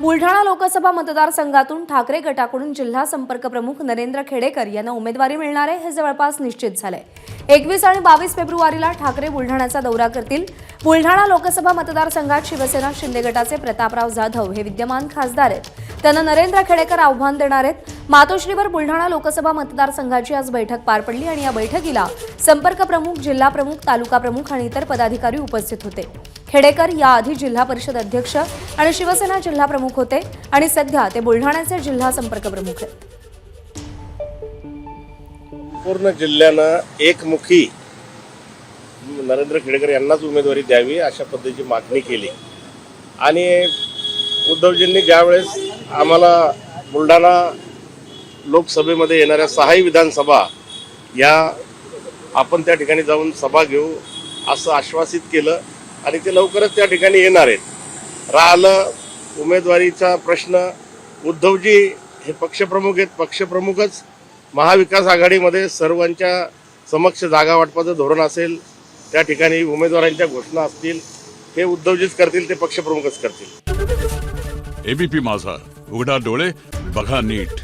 बुलढाणा लोकसभा मतदारसंघातून ठाकरे गटाकडून जिल्हा संपर्क प्रमुख नरेंद्र खेडेकर यांना उमेदवारी मिळणार आहे हे जवळपास निश्चित झालंय एकवीस आणि बावीस फेब्रुवारीला ठाकरे बुलढाण्याचा दौरा करतील. बुलढाणा लोकसभा मतदारसंघात शिवसेना शिंदे गटाचे प्रतापराव जाधव हे विद्यमान खासदार आहेत. त्यांना नरेंद्र खेडेकर आव्हान देणार आहेत. मातोश्रीवर बुलढाणा लोकसभा मतदारसंघाची आज बैठक पार पडली आणि या बैठकीला संपर्क प्रमुख जिल्हा प्रमुख तालुका प्रमुख आणि इतर पदाधिकारी उपस्थित होते. खेडेकर याआधी जिल्हा परिषद अध्यक्ष आणि शिवसेना जिल्हा प्रमुख होते आणि सध्या ते बुलढाण्याचे जिल्हा संपर्क प्रमुख आहेत. पूर्ण जिल्ह्यानं एकमुखी नरेंद्र खेडेकर यांनाच उमेदवारी द्यावी अशा पद्धतीची मागणी केली. आणि उद्धवजींनी ज्यावेळेस आम्हाला बुलढाणा लोकसभेमध्ये येणाऱ्या सहाही विधानसभा या आपण त्या ठिकाणी जाऊन सभा घेऊ असं आश्वासित केलं आणि ते लवकरच त्या ठिकाणी येणार आहेत. राहिलं उमेदवारीचा प्रश्न उद्धवजी हे पक्षप्रमुख आहेत पक्षप्रमुखच महाविकास आघाडीमध्ये सर्वांच्या समक्ष जागा वाटपाचं धोरण असेल त्या ठिकाणी उमेदवारांच्या घोषणा असतील हे उद्धवजीच करतील ते पक्षप्रमुखच करतील. एबीपी माझा उघडा डोळे बघा नीट.